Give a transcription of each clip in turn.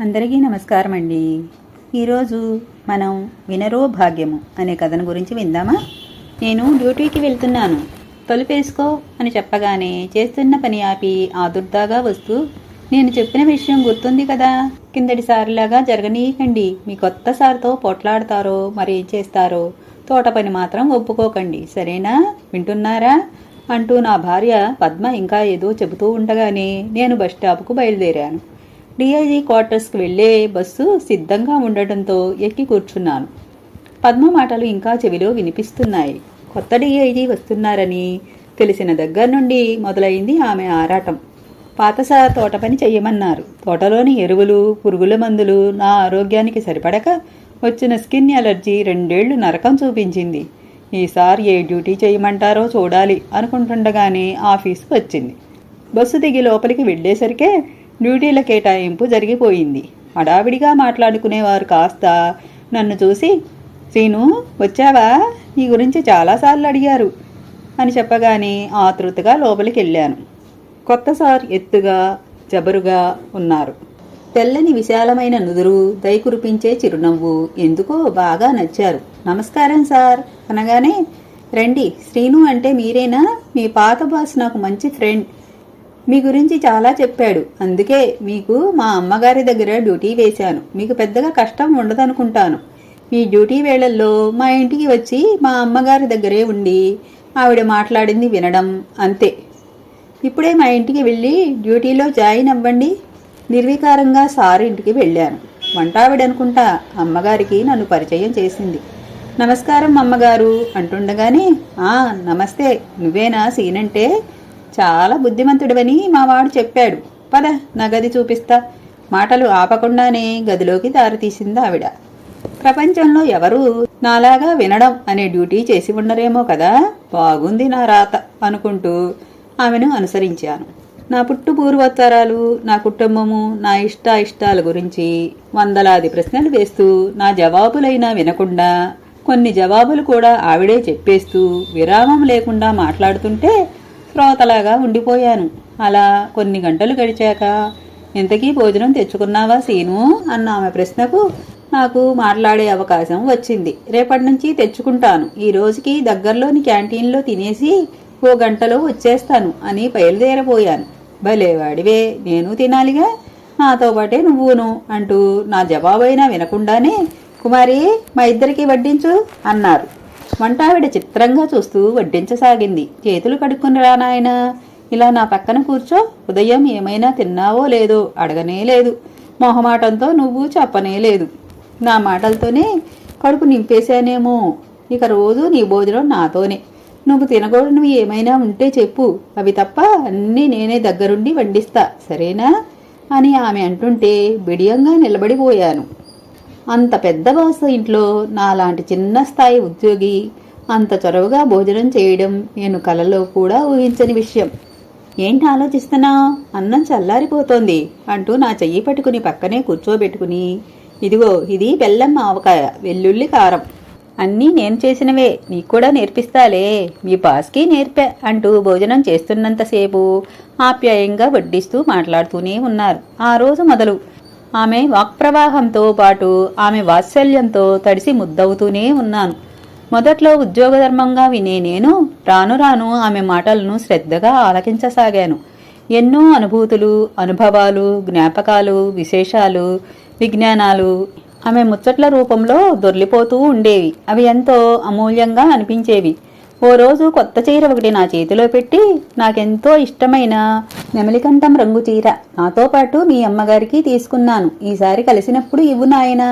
అందరికీ నమస్కారం అండి ఈరోజు మనం వినరో భాగ్యము అనే కథను గురించి విందామా? నేను డ్యూటీకి వెళ్తున్నాను. తొలిపేసుకో అని చెప్పగానే చేస్తున్న పని ఆపి ఆదుర్దాగా వస్తూ నేను చెప్పిన విషయం గుర్తుంది కదా? కిందటి సారిలాగా జరగనీయకండి. మీ కొత్త సార్తో పొట్లాడతారో మరేం చేస్తారో తోట పని మాత్రం ఒప్పుకోకండి. సరేనా? వింటున్నారా? అంటూ నా భార్య పద్మ ఇంకా ఏదో చెబుతూ ఉండగానే నేను బస్ స్టాప్కు బయలుదేరాను. డిఐజీ క్వార్టర్స్కి వెళ్ళే బస్సు సిద్ధంగా ఉండటంతో ఎక్కి కూర్చున్నాను. పద్మ మాటలు ఇంకా చెవిలో వినిపిస్తున్నాయి. కొత్త డిఐజీ వస్తున్నారని తెలిసిన దగ్గర నుండి మొదలైంది ఆమె ఆరాటం. పాతసార తోట పని చెయ్యమన్నారు. తోటలోని ఎరువులు పురుగుల మందులు నా ఆరోగ్యానికి సరిపడక వచ్చిన స్కిన్ ఎలర్జీ రెండేళ్ళు నరకం చూపించింది. ఈసారి ఏ డ్యూటీ చేయమంటారో చూడాలి అనుకుంటుండగానే ఆఫీసు వచ్చింది. బస్సు దిగి లోపలికి వెళ్ళేసరికే డ్యూటీల కేటాయింపు జరిగిపోయింది. హడావిడిగా మాట్లాడుకునేవారు కాస్త. నన్ను చూసి శ్రీను వచ్చావా? నీ గురించి చాలాసార్లు అడిగారు అని చెప్పగానే ఆతృతగా లోపలికి వెళ్ళాను కొత్త సార్ ఎత్తుగా జబరుగా ఉన్నారు. తెల్లని విశాలమైన నుదురు దయ కురిపించే చిరునవ్వు ఎందుకో బాగా నచ్చారు. నమస్కారం సార్ అనగానే రండి శ్రీను అంటే మీరేనా? మీ పాత బాస్ నాకు మంచి ఫ్రెండ్. మీ గురించి చాలా చెప్పాడు. అందుకే మీకు మా అమ్మగారి దగ్గర డ్యూటీ వేశాను. మీకు పెద్దగా కష్టం ఉండదనుకుంటాను. మీ డ్యూటీ వేళల్లో మా ఇంటికి వచ్చి మా అమ్మగారి దగ్గరే ఉండి ఆవిడ మాట్లాడింది వినడం అంతే. ఇప్పుడే మా ఇంటికి వెళ్ళి డ్యూటీలో జాయిన్ అవ్వండి. నిర్వికారంగా సార్ ఇంటికి వెళ్ళాను వంటావిడనుకుంటా అమ్మగారికి నన్ను పరిచయం చేసింది. నమస్కారం అమ్మగారు అంటుండగానే ఆ నమస్తే. నువ్వేనా సీనంటే? చాలా బుద్ధిమంతుడివని మావాడు చెప్పాడు. పద నా గది చూపిస్తా. మాటలు ఆపకుండానే గదిలోకి దారితీసింది ఆవిడ. ప్రపంచంలో ఎవరు నాలాగా వినడం అనే డ్యూటీ చేసి ఉండరేమో కదా? బాగుంది నా రాత అనుకుంటూ ఆమెను అనుసరించాను. నా పుట్టు పూర్వోత్తరాలు నా కుటుంబము నా ఇష్ట ఇష్టాల గురించి వందలాది ప్రశ్నలు వేస్తూ నా జవాబులైనా వినకుండా కొన్ని జవాబులు కూడా ఆవిడే చెప్పేస్తూ విరామం లేకుండా మాట్లాడుతుంటే శ్రోతలాగా ఉండిపోయాను. అలా కొన్ని గంటలు గడిచాక ఇంతకీ భోజనం తెచ్చుకున్నావా సీను? అన్న ఆమె ప్రశ్నకు నాకు మాట్లాడే అవకాశం వచ్చింది. రేపటి నుంచి తెచ్చుకుంటాను. ఈ రోజుకి దగ్గరలోని క్యాంటీన్లో తినేసి ఓ గంటలో వచ్చేస్తాను అని బయలుదేరబోయాను. భలేవాడివే నేను తినాలిగా? నాతో పాటే నువ్వును అంటూ నా జవాబైనా వినకుండానే కుమారి మా ఇద్దరికి వడ్డించు అన్నారు. వంటావిడ చిత్రంగా చూస్తూ వడ్డించసాగింది. చేతులు కడుక్కుని రా నాయనా. ఇలా నా పక్కన కూర్చో. ఉదయం ఏమైనా తిన్నావో లేదో అడగనే లేదు. మొహమాటంతో నువ్వు చెప్పనే లేదు. నా మాటలతోనే కడుపు నింపేశానేమో. ఇక రోజు నీ భోజనం నాతోనే. నువ్వు తినకూడనివి ఏమైనా ఉంటే చెప్పు. అవి తప్ప అన్నీ నేనే దగ్గరుండి వండిస్తా. సరేనా? అని ఆమె అంటుంటే బిడియంగా నిలబడిపోయాను. అంత పెద్ద బాస ఇంట్లో నాలాంటి చిన్న స్థాయి ఉద్యోగి అంత చొరవగా భోజనం చేయడం నేను కలలో కూడా ఊహించని విషయం. ఏంటి ఆలోచిస్తున్నావు అన్నం చల్లారిపోతోంది అంటూ నా చెయ్యి పట్టుకుని పక్కనే కూర్చోబెట్టుకుని ఇదిగో ఇది బెల్లం ఆవకాయ వెల్లుల్లి కారం. అన్నీ నేను చేసినవే నీకు కూడా నేర్పిస్తాలే. మీ బాస్కి నేర్పా అంటూ భోజనం చేస్తున్నంతసేపు ఆప్యాయంగా వడ్డిస్తూ మాట్లాడుతూనే ఉన్నారు. ఆ రోజు మొదలు ఆమె వాక్ప్రవాహంతో పాటు ఆమె వాత్సల్యంతో తడిసి ముద్దవుతూనే ఉన్నాను. మొదట్లో ఉద్యోగధర్మంగా వినే నేను రాను రాను ఆమె మాటలను శ్రద్ధగా ఆలకించసాగాను. ఎన్నో అనుభూతులు అనుభవాలు జ్ఞాపకాలు విశేషాలు విజ్ఞానాలు ఆమె ముచ్చట్ల రూపంలో దొర్లిపోతూ ఉండేవి. అవి ఎంతో అమూల్యంగా అనిపించేవి. ఓ రోజు కొత్త చీర ఒకటి నా చేతిలో పెట్టి నాకెంతో ఇష్టమైన నెమలికంఠం రంగు చీర నాతో పాటు మీ అమ్మగారికి తీసుకున్నాను. ఈసారి కలిసినప్పుడు ఇవ్వు నాయనా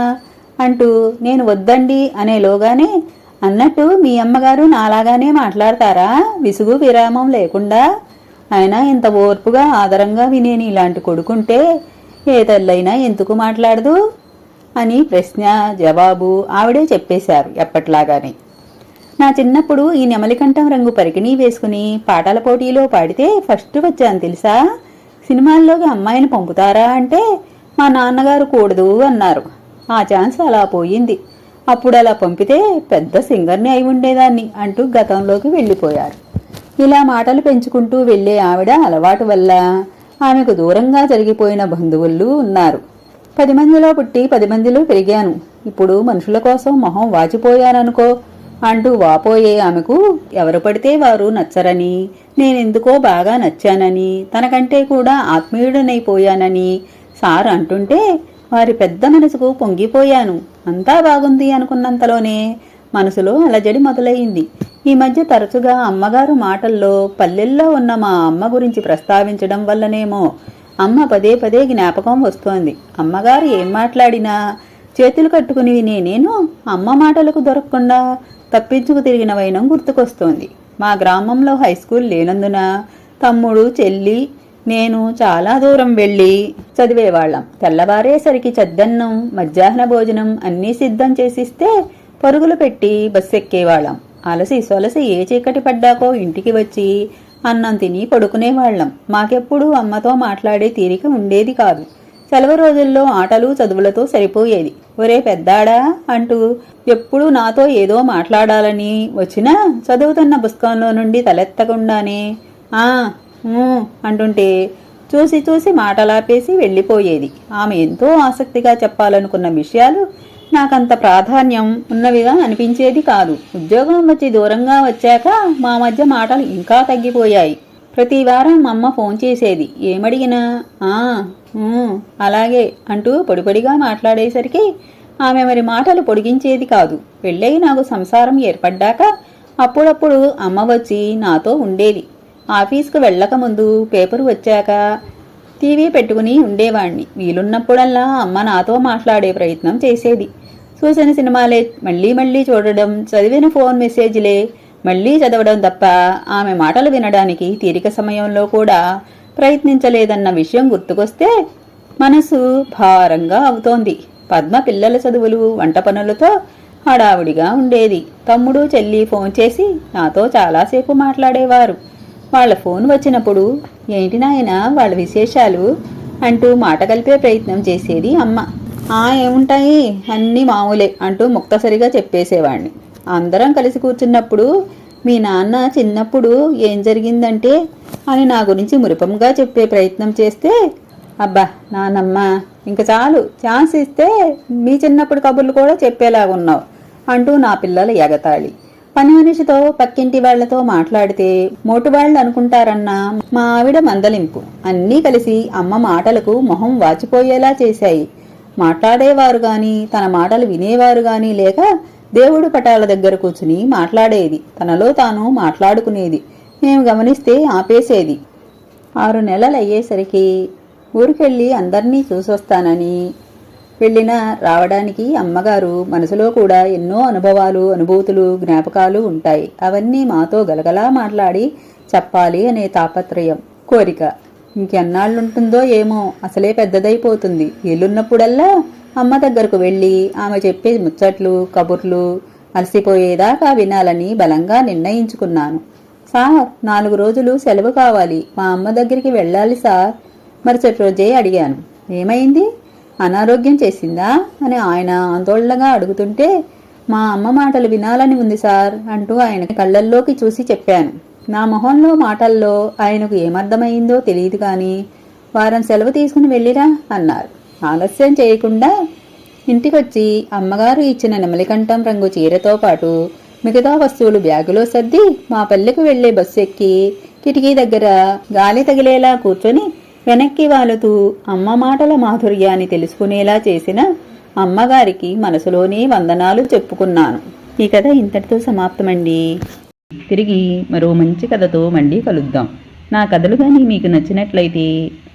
అంటూ నేను వద్దండి అనేలోగానే అన్నట్టు మీ అమ్మగారు నాలాగానే మాట్లాడతారా? విసుగు విరామం లేకుండా. ఆయన ఇంత ఓర్పుగా ఆదరంగా వినేని ఇలాంటి కొడుకుంటే ఏ తల్లైనా ఎందుకు మాట్లాడదు? అని ప్రశ్న జవాబు ఆవిడే చెప్పేశారు ఎప్పట్లాగానే. నా చిన్నప్పుడు ఈ నెమలికంఠం రంగు పరికిణి వేసుకుని పాటల పోటీలో పాడితే ఫస్ట్ వచ్చాను తెలుసా? సినిమాల్లోకి అమ్మాయిని పంపుతారా అంటే మా నాన్నగారు కూడదు అన్నారు. ఆ ఛాన్స్ అలా పోయింది. అప్పుడు అలా పంపితే పెద్ద సింగర్ని అయి ఉండేదాన్ని అంటూ గతంలోకి వెళ్ళిపోయారు. ఇలా మాటలు పెంచుకుంటూ వెళ్ళే ఆవిడ అలవాటు వల్ల ఆమెకు దూరంగా జరిగిపోయిన బంధువులు ఉన్నారు. పది మందిలో పుట్టి పది మందిలో పెరిగాను. ఇప్పుడు మనుషుల కోసం మొహం వాచిపోయాననుకో అంటూ వాపోయే ఆమెకు ఎవరు పడితే వారు నచ్చరని నేనెందుకో బాగా నచ్చానని తనకంటే కూడా ఆత్మీయుడనైపోయానని సార్ అంటుంటే వారి పెద్ద మనసుకు పొంగిపోయాను. అంతా బాగుంది అనుకున్నంతలోనే మనసులో అలజడి మొదలయ్యింది ఈ మధ్య తరచుగా అమ్మగారు మాటల్లో పల్లెల్లో ఉన్న మా అమ్మ గురించి ప్రస్తావించడం వల్లనేమో అమ్మ పదే పదే జ్ఞాపకం వస్తోంది. అమ్మగారు ఏం మాట్లాడినా చేతులు కట్టుకుని నేనేను నేను అమ్మ మాటలకు దొరకకుండా తప్పించుకు తిరిగిన వైనం గుర్తుకొస్తోంది. మా గ్రామంలో హై స్కూల్ లేనందున తమ్ముడు చెల్లి నేను చాలా దూరం వెళ్ళి చదివేవాళ్ళం. తెల్లవారేసరికి చద్దన్నం మధ్యాహ్న భోజనం అన్నీ సిద్ధం చేసిస్తే పరుగులు పెట్టి బస్సు ఎక్కేవాళ్ళం అలసి సొలసి ఏ చీకటి పడ్డాకో ఇంటికి వచ్చి అన్నం తిని పడుకునేవాళ్ళం. మాకెప్పుడు అమ్మతో మాట్లాడే తీరిక ఉండేది కాదు. సెలవు రోజుల్లో ఆటలు చదువులతో సరిపోయేది. ఒరే పెద్దాడా అంటూ ఎప్పుడూ నాతో ఏదో మాట్లాడాలని వచ్చినా చదువుతున్న పుస్తకంలో నుండి తలెత్తకుండానే ఆ అంటుంటే చూసి చూసి మాటలాపేసి వెళ్ళిపోయేది. ఆమె ఎంతో ఆసక్తిగా చెప్పాలనుకున్న విషయాలు నాకంత ప్రాధాన్యం ఉన్నవిగా అనిపించేది కాదు. ఉద్యోగం వచ్చి దూరంగా వచ్చాక మా మధ్య మాటలు ఇంకా తగ్గిపోయాయి. ప్రతి వారం అమ్మ ఫోన్ చేసేది. ఏమడిగినా? ఆ అలాగే అంటూ పొడిపొడిగా మాట్లాడేసరికి ఆమె మరి మాటలు పొడిగించేది కాదు. పెళ్ళై నాకు సంసారం ఏర్పడ్డాక అప్పుడప్పుడు అమ్మ వచ్చి నాతో ఉండేది. ఆఫీస్కు వెళ్ళకముందు పేపరు వచ్చాక టీవీ పెట్టుకుని ఉండేవాణ్ణి. వీలున్నప్పుడల్లా అమ్మ నాతో మాట్లాడే ప్రయత్నం చేసేది. చూసిన సినిమాలే మళ్ళీ మళ్ళీ చూడడం చదివిన ఫోన్ మెసేజ్లే మళ్ళీ చదవడం తప్ప ఆమె మాటలు వినడానికి తీరిక సమయంలో కూడా ప్రయత్నించలేదన్న విషయం గుర్తుకొస్తే మనసు భారంగా అవుతోంది. పద్మ పిల్లల చదువులు వంట పనులతో హడావుడిగా ఉండేది. తమ్ముడు చెల్లి ఫోన్ చేసి నాతో చాలాసేపు మాట్లాడేవారు. వాళ్ళ ఫోన్ వచ్చినప్పుడు ఏంటి నాయన వాళ్ళ విశేషాలు? అంటూ మాట కలిపే ప్రయత్నం చేసేది అమ్మ. ఆ ఏముంటాయి? అన్నీ మామూలే అంటూ ముక్తసరిగా చెప్పేసేవాడిని అందరం కలిసి కూర్చున్నప్పుడు మీ నాన్న చిన్నప్పుడు ఏం జరిగిందంటే? అని నా గురించి మురిపంగా చెప్పే ప్రయత్నం చేస్తే అబ్బా నానమ్మ ఇంక చాలు. ఛాన్స్ ఇస్తే మీ చిన్నప్పుడు కబుర్లు కూడా చెప్పేలాగున్నావు అంటూ నా పిల్లల ఎగతాళి. పని మనిషితో పక్కింటి వాళ్ళతో మాట్లాడితే మోటువాళ్ళు అనుకుంటారన్న మా ఆవిడ మందలింపు. అన్నీ కలిసి అమ్మ మాటలకు మొహం వాచిపోయేలా చేశాయి. మాట్లాడేవారు గాని తన మాటలు వినేవారు గాని లేక దేవుడు పటాల దగ్గర కూర్చుని మాట్లాడేది. తనలో తాను మాట్లాడుకునేది. మేము గమనిస్తే ఆపేసేది. ఆరు నెలలు అయ్యేసరికి ఊరికెళ్ళి అందరినీ చూసొస్తానని వెళ్ళిన రావడానికి అమ్మగారు మనసులో కూడా ఎన్నో అనుభవాలు అనుభూతులు జ్ఞాపకాలు ఉంటాయి. అవన్నీ మాతో గలగలా మాట్లాడి చెప్పాలి అనే తాపత్రయం కోరిక. ఇంకెన్నాళ్ళుంటుందో ఏమో అసలే పెద్దదైపోతుంది. ఎల్లున్నప్పుడల్లా అమ్మ దగ్గరకు వెళ్ళి ఆమె చెప్పే ముచ్చట్లు కబుర్లు అలసిపోయేదాకా వినాలని బలంగా నిర్ణయించుకున్నాను. సార్ నాలుగు రోజులు సెలవు కావాలి. మా అమ్మ దగ్గరికి వెళ్ళాలి సార్. మరుసటి రోజే అడిగాను. ఏమైంది? అనారోగ్యం చేసిందా? అని ఆయన ఆందోళనగా అడుగుతుంటే మా అమ్మ మాటలు వినాలని ఉంది సార్ అంటూ ఆయన కళ్ళల్లోకి చూసి చెప్పాను. నా మొహంలో మాటల్లో ఆయనకు ఏమర్థమైందో తెలియదు కానీ వారం సెలవు తీసుకుని వెళ్ళిరా అన్నారు. ఆలస్యం చేయకుండా ఇంటికొచ్చి అమ్మగారు ఇచ్చిన నెమలికంఠం రంగు చీరతో పాటు మిగతా వస్తువులు బ్యాగులో సర్ది మా పల్లెకు వెళ్ళే బస్సు ఎక్కి కిటికీ దగ్గర గాలి తగిలేలా కూర్చొని వెనక్కి వాలుతూ అమ్మ మాటల మాధుర్యాన్ని తెలుసుకునేలా చేసిన అమ్మగారికి మనసులోనే వందనాలు చెప్పుకున్నాను. ఈ కథ ఇంతటితో సమాప్తమండి. తిరిగి మరో మంచి కథతో మళ్ళీ కలుద్దాం. నా కథలు కానీ మీకు నచ్చినట్లయితే